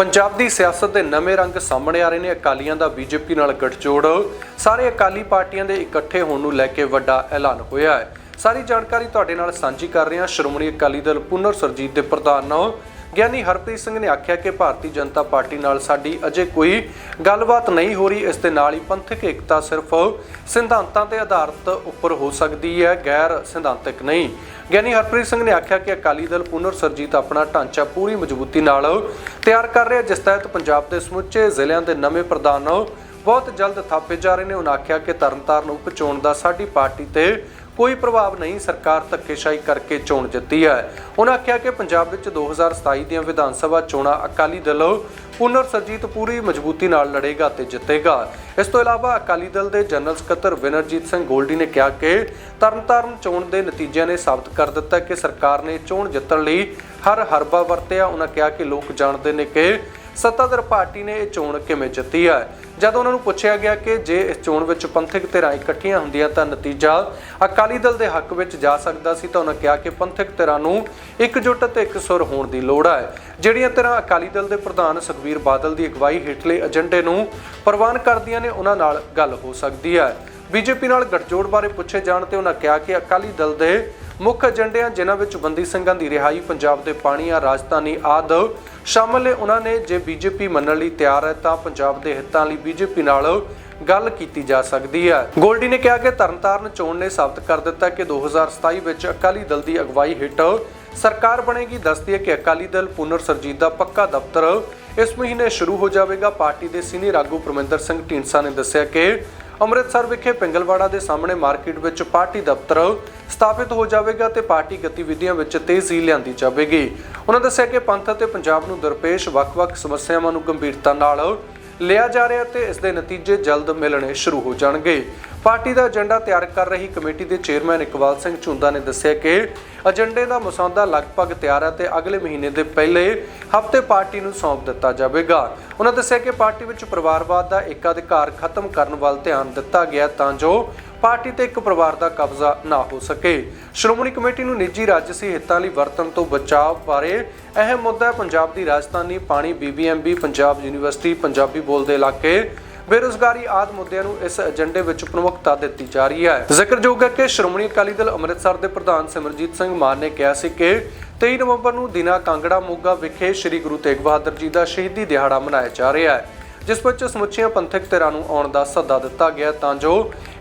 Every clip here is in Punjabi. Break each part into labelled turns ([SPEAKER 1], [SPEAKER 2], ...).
[SPEAKER 1] ਪੰਜਾਬ ਦੀ ਸਿਆਸਤ ਦੇ ਨਵੇਂ ਰੰਗ ਸਾਹਮਣੇ ਆ ਰਹੇ ਨੇ। ਅਕਾਲੀਆਂ ਦਾ ਬੀਜੇਪੀ ਨਾਲ ਗਠਜੋੜ। ਸਾਰੇ ਅਕਾਲੀ ਪਾਰਟੀਆਂ ਦੇ ਇਕੱਠੇ ਹੋਣ ਨੂੰ ਲੈ ਕੇ ਵੱਡਾ ਐਲਾਨ ਹੋਇਆ ਹੈ। ਸਾਰੀ ਜਾਣਕਾਰੀ ਤੁਹਾਡੇ ਨਾਲ ਸਾਂਝੀ ਕਰ ਰਹੇ ਹਾਂ। ਸ਼੍ਰੋਮਣੀ ਅਕਾਲੀ ਦਲ ਪੁਨਰ ਸਰਜੀਤ ਦੇ ਪ੍ਰਧਾਨ ਗਿਆਨੀ ਹਰਪ੍ਰੀਤ ਸਿੰਘ ਨੇ ਆਖਿਆ ਕਿ ਭਾਰਤੀ ਜਨਤਾ ਪਾਰਟੀ ਨਾਲ ਸਾਡੀ ਅਜੇ ਕੋਈ ਗੱਲਬਾਤ ਨਹੀਂ ਹੋ ਰਹੀ। ਇਸ ਦੇ ਨਾਲ ਹੀ ਪੰਥਕ ਏਕਤਾ ਸਿਰਫ ਸਿਧਾਂਤਾਂ ਤੇ ਆਧਾਰਿਤ ਉੱਪਰ ਹੋ ਸਕਦੀ ਹੈ, ਗੈਰ ਸਿਧਾਂਤਕ ਨਹੀਂ। ਗਿਆਨੀ ਹਰਪ੍ਰੀਤ ਸਿੰਘ ਨੇ ਆਖਿਆ ਕਿ ਅਕਾਲੀ ਦਲ ਪੁਨਰ ਸਰਜੀਤ ਆਪਣਾ ਢਾਂਚਾ ਪੂਰੀ ਮਜ਼ਬੂਤੀ ਨਾਲ ਤਿਆਰ ਕਰ ਰਿਹਾ ਜਿਸ ਤਹਿਤ ਪੰਜਾਬ ਦੇ ਸਮੁੱਚੇ ਜ਼ਿਲ੍ਹਿਆਂ ਦੇ ਨਵੇਂ ਪ੍ਰਧਾਨ ਬਹੁਤ ਜਲਦ ਥਾਪੇ ਜਾ ਰਹੇ ਨੇ। ਉਹਨਾਂ ਆਖਿਆ ਕਿ ਤਰਨਤਾਰਨ ਉਪ ਚੋਣ ਦਾ ਸਾਡੀ ਪਾਰਟੀ ਤੇ ਕੋਈ ਪ੍ਰਭਾਵ ਨਹੀਂ ਸਰਕਾਰ ਧੱਕੇਸ਼ਾਹੀ ਕਰਕੇ ਚੋਣ ਜਿੱਤੀ ਹੈ। ਉਹਨਾਂ ਆਖਿਆ ਕਿ ਪੰਜਾਬ ਵਿੱਚ 2027 ਦੀਆਂ ਵਿਧਾਨ ਸਭਾ ਚੋਣਾਂ ਅਕਾਲੀ ਦਲ ਪੁਨਰ ਸਰਜੀਤ ਪੂਰੀ ਮਜ਼ਬੂਤੀ ਨਾਲ ਲੜੇਗਾ ਤੇ ਜਿੱਤੇਗਾ। ਇਸ ਤੋਂ ਇਲਾਵਾ ਅਕਾਲੀ ਦਲ ਦੇ ਜਨਰਲ ਸਕੱਤਰ ਵਿਨਰਜੀਤ ਸਿੰਘ ਗੋਲਡੀ ਨੇ ਕਿਹਾ ਕਿ ਤਰਨਤਾਰਨ ਚੋਣ ਦੇ ਨਤੀਜਿਆਂ ਨੇ ਸਾਬਤ ਕਰ ਦਿੱਤਾ ਕਿ ਸਰਕਾਰ ਨੇ ਚੋਣ ਜਿੱਤਣ ਲਈ ਹਰ ਹਰਬਾ ਵਰਤਿਆ। ਉਹਨਾਂ ਕਿਹਾ ਕਿ ਲੋਕ ਜਾਣਦੇ ਨੇ ਕਿ ਸੱਤਾਧਰ ਪਾਰਟੀ ਨੇ ਇਹ ਚੋਣ ਕਿਵੇਂ ਜਿੱਤੀ ਹੈ ਜਦ ਉਹਨਾਂ ਨੂੰ ਪੁੱਛਿਆ ਗਿਆ ਕਿ ਜੇ ਇਸ ਚੋਣ ਵਿੱਚ ਪੰਥਕ ਧਿਰਾਂ ਇਕੱਠੀਆਂ ਹੁੰਦੀਆਂ ਤਾਂ ਨਤੀਜਾ ਅਕਾਲੀ ਦਲ ਦੇ ਹੱਕ ਵਿੱਚ ਜਾ ਸਕਦਾ ਸੀ ਤਾਂ ਉਹਨਾਂ ਕਿਹਾ ਕਿ ਪੰਥਕ ਧਿਰਾਂ ਨੂੰ ਇਕਜੁੱਟ ਤੇ ਇਕਸੁਰ ਹੋਣ ਦੀ ਲੋੜ ਹੈ ਜਿਹੜੀਆਂ ਧਿਰਾਂ ਅਕਾਲੀ ਦਲ ਦੇ ਪ੍ਰਧਾਨ ਸੁਖਬੀਰ ਬਾਦਲ ਦੀ ਅਗਵਾਈ ਹੇਠਲੇ ਏਜੰਡੇ ਨੂੰ ਪ੍ਰਵਾਨ ਕਰਦੀਆਂ ਨੇ, ਉਹਨਾਂ ਨਾਲ ਗੱਲ ਹੋ ਸਕਦੀ ਹੈ ਬੀਜੇਪੀ ਨਾਲ ਗੱਠਜੋੜ ਬਾਰੇ ਪੁੱਛੇ ਜਾਣ ਤੇ ਉਹਨਾਂ ਕਿਹਾ ਕਿ ਅਕਾਲੀ ਦਲ ਦੇ ਮੁੱਖ ਏਜੰਡਿਆਂ, ਜਿਨ੍ਹਾਂ ਵਿੱਚ ਬੰਦੀ ਸਿੰਘਾਂ ਦੀ ਰਿਹਾਈ, ਪੰਜਾਬ ਦੇ ਪਾਣੀਆਂ ਰਾਜਧਾਨੀ ਆਦ ਸ਼ਾਮਲ ਨੇ ਉਹਨਾਂ ਨੇ ਜੇ ਬੀਜੇਪੀ ਮੰਨਣ ਲਈ ਤਿਆਰ ਹੈ ਤਾਂ ਪੰਜਾਬ ਦੇ ਹਿੱਤਾਂ ਲਈ ਬੀਜੇਪੀ ਨਾਲ ਗੱਲ ਕੀਤੀ ਜਾ ਸਕਦੀ ਹੈ। ਗੋਲਡੀ ਨੇ ਕਿਹਾ ਕਿ ਤਰਨਤਾਰਨ ਚੋਣ ਨੇ ਸਾਬਤ ਕਰ ਦਿੱਤਾ ਕਿ 2027 ਵਿੱਚ ਅਕਾਲੀ ਦਲ ਦੀ ਅਗਵਾਈ ਹੇਠ ਸਰਕਾਰ ਬਣੇਗੀ। ਦੱਸਦੀ ਹੈ ਕਿ ਅਕਾਲੀ ਦਲ ਪੁਨਰ ਸਰਜੀਤ ਦਾ ਪੱਕਾ ਦਫ਼ਤਰ ਇਸ ਮਹੀਨੇ ਸ਼ੁਰੂ ਹੋ ਜਾਵੇਗਾ। ਪਾਰਟੀ ਦੇ ਸੀਨੀਅਰ ਆਗੂ ਪ੍ਰਮਿੰਦਰ ਸਿੰਘ ਢੀਂਡਸਾ ਨੇ ਦੱਸਿਆ ਕਿ ਅੰਮ੍ਰਿਤਸਰ ਵਿਖੇ ਪਿੰਗਲਵਾੜਾ ਦੇ ਸਾਹਮਣੇ ਮਾਰਕੀਟ ਵਿੱਚ ਪਾਰਟੀ ਦਫ਼ਤਰ ਸਥਾਪਿਤ ਹੋ ਜਾਵੇਗਾ ਤੇ ਪਾਰਟੀ ਗਤੀਵਿਧੀਆਂ ਵਿੱਚ ਤੇਜ਼ੀ ਲਿਆਂਦੀ ਜਾਵੇਗੀ। ਉਹਨਾਂ ਦੱਸਿਆ ਕਿ ਪੰਥ ਅਤੇ ਪੰਜਾਬ ਨੂੰ ਦਰਪੇਸ਼ ਵੱਖ-ਵੱਖ ਸਮੱਸਿਆਵਾਂ ਨੂੰ ਗੰਭੀਰਤਾ ਨਾਲ ਲਿਆ ਜਾ ਰਿਹਾ ਤੇ ਇਸ ਦੇ ਨਤੀਜੇ ਜਲਦ ਮਿਲਣੇ ਸ਼ੁਰੂ ਹੋ ਜਾਣਗੇ। ਪਾਰਟੀ ਦਾ ਏਜੰਡਾ ਤਿਆਰ ਕਰ ਰਹੀ ਕਮੇਟੀ ਦੇ ਚੇਅਰਮੈਨ ਇਕਬਾਲ ਸਿੰਘ ਝੁੰਦਾ ਨੇ ਦੱਸਿਆ ਕਿ ਏਜੰਡੇ ਦਾ ਮਸੌਦਾ ਲਗਭਗ ਤਿਆਰ ਹੈ ਤੇ ਅਗਲੇ ਮਹੀਨੇ ਦੇ ਪਹਿਲੇ ਹਫ਼ਤੇ ਪਾਰਟੀ ਨੂੰ ਸੌਂਪ ਦਿੱਤਾ ਜਾਵੇਗਾ। ਉਹਨਾਂ ਦੱਸਿਆ ਕਿ ਪਾਰਟੀ ਵਿੱਚ ਪਰਿਵਾਰਵਾਦ ਦਾ ਏਕਾਧਿਕਾਰ ਖਤਮ ਕਰਨ ਵੱਲ ਧਿਆਨ ਦਿੱਤਾ ਗਿਆ ਤਾਂ ਜੋ ਪਾਰਟੀ ਤੇ ਇੱਕ ਪਰਿਵਾਰ ਦਾ ਕਬਜ਼ਾ ਨਾ ਹੋ ਸਕੇ। ਸ਼੍ਰੋਮਣੀ ਕਮੇਟੀ ਨੂੰ ਨਿੱਜੀ ਰਾਜਸੀ ਹਿੱਤਾਂ ਲਈ ਵਰਤਣ ਤੋਂ ਬਚਾਅ ਬਾਰੇ ਅਹਿਮ ਮੁੱਦਾ ਹੈ। ਪੰਜਾਬ ਦੀ ਰਾਜਧਾਨੀ ਪਾਣੀ ਬੀਬੀਐਮਬੀ ਪੰਜਾਬ ਯੂਨੀਵਰਸਿਟੀ, ਪੰਜਾਬੀ ਬੋਲਦੇ ਇਲਾਕੇ ਬੇਰੁਜ਼ਗਾਰੀ ਆਦ ਮੁੱਦਿਆਂ ਨੂੰ ਇਸ ਏਜੰਡੇ ਵਿੱਚ ਪ੍ਰਮੁੱਖਤਾ ਦਿੱਤੀ ਜਾ ਰਹੀ ਹੈ। ਜ਼ਿਕਰਯੋਗ ਹੈ ਕਿ ਸ਼੍ਰੋਮਣੀ ਅਕਾਲੀ ਦਲ ਅੰਮ੍ਰਿਤਸਰ ਦੇ ਪ੍ਰਧਾਨ ਸਿਮਰਜੀਤ ਸਿੰਘ ਮਾਨ ਨੇ ਕਿਹਾ ਸੀ ਕਿ 23 ਨਵੰਬਰ ਨੂੰ ਦਿਨਾ ਕਾਂਗੜਾ ਮੋਗਾ ਵਿਖੇ ਸ੍ਰੀ ਗੁਰੂ ਤੇਗ ਬਹਾਦਰ ਜੀ ਦਾ ਸ਼ਹੀਦੀ ਦਿਹਾੜਾ ਮਨਾਇਆ ਜਾ ਰਿਹਾ ਹੈ, ਜਿਸ ਵਿੱਚ ਸਮੁੱਚੀਆਂ ਪੰਥਕ ਧਿਰਾਂ ਨੂੰ ਆਉਣ ਦਾ ਸੱਦਾ ਦਿੱਤਾ ਗਿਆ ਤਾਂ ਜੋ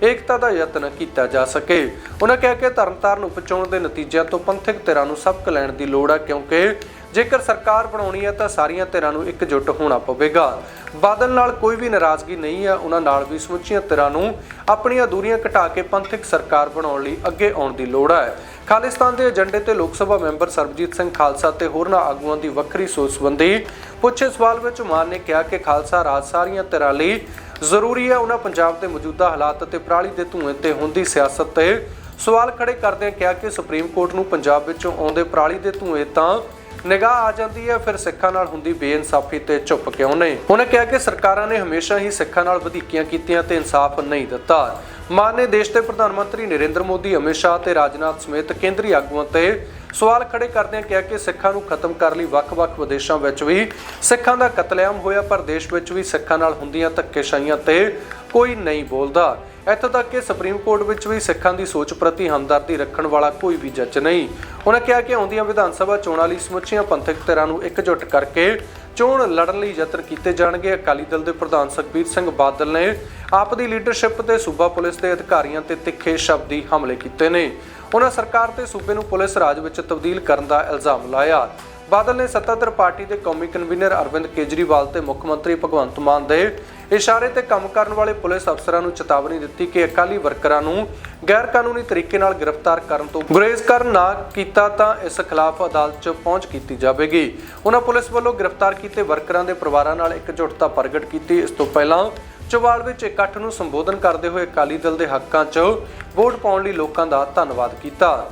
[SPEAKER 1] ਏਕਤਾ ਦਾ ਯਤਨ ਕੀਤਾ ਜਾ ਸਕੇ। ਉਹਨਾਂ ਕਿਹਾ ਕਿ ਤਰਨਤਾਰਨ ਉਪਚੋਣ ਦੇ ਨਤੀਜਿਆਂ ਤੋਂ ਪੰਥਕ ਧਿਰਾਂ ਨੂੰ ਸਬਕ ਲੈਣ ਦੀ ਲੋੜ ਹੈ ਕਿਉਂਕਿ ਜੇਕਰ ਸਰਕਾਰ ਬਣਾਉਣੀ ਹੈ ਤਾਂ ਸਾਰੀਆਂ ਧਿਰਾਂ ਨੂੰ ਇਕਜੁੱਟ ਹੋਣਾ ਪਵੇਗਾ। ਬਾਦਲ ਨਾਲ ਕੋਈ ਵੀ ਨਾਰਾਜ਼ਗੀ ਨਹੀਂ ਹੈ, ਉਹਨਾਂ ਨਾਲ ਵੀ ਸਮੁੱਚੀਆਂ ਧਿਰਾਂ ਨੂੰ ਆਪਣੀਆਂ ਦੂਰੀਆਂ ਘਟਾ ਕੇ ਪੰਥਕ ਸਰਕਾਰ ਬਣਾਉਣ ਲਈ ਅੱਗੇ ਆਉਣ ਦੀ ਲੋੜ ਹੈ। ਖਾਲਿਸਤਾਨ ਦੇ ਏਜੰਡੇ ਤੇ ਲੋਕ ਸਭਾ ਮੈਂਬਰ ਸਰਬਜੀਤ ਸਿੰਘ ਖਾਲਸਾ ਤੇ ਹੋਰਨਾਂ ਆਗੂਆਂ ਦੀ ਵੱਖਰੀ ਸੋਚ ਸੰਬੰਧੀ ਪੁੱਛੇ ਸਵਾਲ ਵਿੱਚ ਮਾਨ ਨੇ ਕਿਹਾ ਕਿ ਖਾਲਸਾ ਰਾਜ ਸਾਰੀਆਂ ਧਿਰਾਂ ਲਈ ਜ਼ਰੂਰੀ ਹੈ। ਉਹਨਾਂ ਪੰਜਾਬ ਦੇ ਮੌਜੂਦਾ ਹਾਲਾਤ ਅਤੇ ਪਰਾਲੀ ਦੇ ਧੂਏ ਤੇ ਹੁੰਦੀ ਸਿਆਸਤ ਤੇ ਸਵਾਲ ਖੜੇ ਕਰਦਿਆਂ ਕਿਹਾ ਕਿ ਸੁਪਰੀਮ ਕੋਰਟ ਨੂੰ ਪੰਜਾਬ ਵਿੱਚੋਂ ਆਉਂਦੇ ਪਰਾਲੀ ਦੇ ਧੂਏ ਤਾਂ ਨਿਗਾਹ ਆ ਜਾਂਦੀ ਹੈ, ਫਿਰ ਸਿੱਖਾਂ ਨਾਲ ਹੁੰਦੀ ਬੇਇਨਸਾਫੀ ਤੇ ਚੁੱਪ ਕਿਉਂ ਨਹੀਂ? ਉਹਨੇ ਕਿਹਾ ਕਿ ਸਰਕਾਰਾਂ ਨੇ ਹਮੇਸ਼ਾ ਹੀ ਸਿੱਖਾਂ ਨਾਲ ਵਧੀਕੀਆਂ ਕੀਤੀਆਂ ਤੇ ਇਨਸਾਫ ਨਹੀਂ ਦਿੱਤਾ। ਮਾਨ ਨੇ ਦੇਸ਼ ਦੇ ਪ੍ਰਧਾਨ ਮੰਤਰੀ ਨਰਿੰਦਰ ਮੋਦੀ ਅਮਿਤ ਸ਼ਾਹ ਤੇ ਰਾਜਨਾਥ ਸਮੇਤ ਕੇਂਦਰੀ ਆਗੂਆਂ ਤੇ ਸਵਾਲ ਖੜੇ ਕਰਦਿਆਂ ਕਿਹਾ ਕਿ ਸਿੱਖਾਂ ਨੂੰ ਖਤਮ ਕਰਨ ਲਈ ਵੱਖ-ਵੱਖ ਵਿਦੇਸ਼ਾਂ ਵਿੱਚ ਵੀ ਸਿੱਖਾਂ ਦਾ ਕਤਲੇਆਮ ਹੋਇਆ, ਪਰ ਦੇਸ਼ ਵਿੱਚ ਵੀ ਸਿੱਖਾਂ ਨਾਲ ਹੁੰਦੀਆਂ ਧੱਕੇਸ਼ਾਹੀਆਂ ਤੇ ਕੋਈ ਨਹੀਂ ਬੋਲਦਾ। ਇੱਥੋਂ ਤੱਕ ਕਿ ਸੁਪਰੀਮ ਕੋਰਟ ਵਿੱਚ ਵੀ ਸਿੱਖਾਂ ਦੀ ਸੋਚ ਪ੍ਰਤੀ ਹਮਦਰਦੀ ਰੱਖਣ ਵਾਲਾ ਕੋਈ ਵੀ ਜੱਜ ਨਹੀਂ। ਉਹਨਾਂ ਕਿਹਾ ਕਿ ਆਉਂਦੀਆਂ ਵਿਧਾਨ ਸਭਾ ਚੋਣਾਂ ਲਈ ਸਮੁੱਚੀਆਂ ਪੰਥਕ ਧਿਰਾਂ ਨੂੰ ਇਕਜੁੱਟ ਕਰਕੇ ਚੋਣ ਲੜਨ ਲਈ ਯਤਨ ਕੀਤੇ ਜਾਣਗੇ। ਅਕਾਲੀ ਦਲ ਦੇ ਪ੍ਰਧਾਨ ਸੁਖਬੀਰ ਸਿੰਘ ਬਾਦਲ ਨੇ ਆਪ ਦੀ ਲੀਡਰਸ਼ਿਪ ਤੇ ਸੂਬਾ ਪੁਲਿਸ ਦੇ ਅਧਿਕਾਰੀਆਂ ਤੇ ਤਿੱਖੇ ਸ਼ਬਦੀ ਹਮਲੇ ਕੀਤੇ ਨੇ। ਉਹਨਾਂ ਸਰਕਾਰ ਤੇ ਸੂਬੇ ਨੂੰ ਪੁਲਿਸ ਰਾਜ ਵਿੱਚ ਤਬਦੀਲ ਕਰਨ ਦਾ ਇਲਜ਼ਾਮ ਲਾਇਆ। ਬਾਦਲ ਨੇ ਸੱਤਾਧਰ ਪਾਰਟੀ ਦੇ ਕੌਮੀ ਕਨਵੀਨਰ ਅਰਵਿੰਦ ਕੇਜਰੀਵਾਲ ਤੇ ਮੁੱਖ ਮੰਤਰੀ ਭਗਵੰਤ ਮਾਨ ਦੇ ਇਸ਼ਾਰੇ ਤੇ ਕੰਮ ਕਰਨ ਵਾਲੇ ਪੁਲਿਸ ਅਫਸਰਾਂ ਨੂੰ ਚੇਤਾਵਨੀ ਦਿੱਤੀ ਕਿ ਅਕਾਲੀ ਵਰਕਰਾਂ ਨੂੰ ਗੈਰ ਕਾਨੂੰਨੀ ਤਰੀਕੇ ਨਾਲ ਗ੍ਰਿਫਤਾਰ ਕਰਨ ਤੋਂ ਗੁਰੇਜ਼ ਕਰ ਨਾ ਕੀਤਾ ਤਾਂ ਇਸ ਖਿਲਾਫ ਅਦਾਲਤ 'ਚ ਪਹੁੰਚ ਕੀਤੀ ਜਾਵੇਗੀ। ਉਹਨਾਂ ਪੁਲਿਸ ਵੱਲੋਂ ਗ੍ਰਿਫਤਾਰ ਕੀਤੇ ਵਰਕਰਾਂ ਦੇ ਪਰਿਵਾਰਾਂ ਨਾਲ ਇਕਜੁੱਟਤਾ ਪ੍ਰਗਟ ਕੀਤੀ। ਇਸ ਤੋਂ ਪਹਿਲਾਂ ਚਵਾਲ ਵਿੱਚ ਇਕੱਠ ਨੂੰ ਸੰਬੋਧਨ ਕਰਦੇ ਹੋਏ ਅਕਾਲੀ ਦਲ ਦੇ ਹੱਕਾਂ 'ਚ ਵੋਟ ਪਾਉਣ ਲਈ ਲੋਕਾਂ ਦਾ ਧੰਨਵਾਦ ਕੀਤਾ।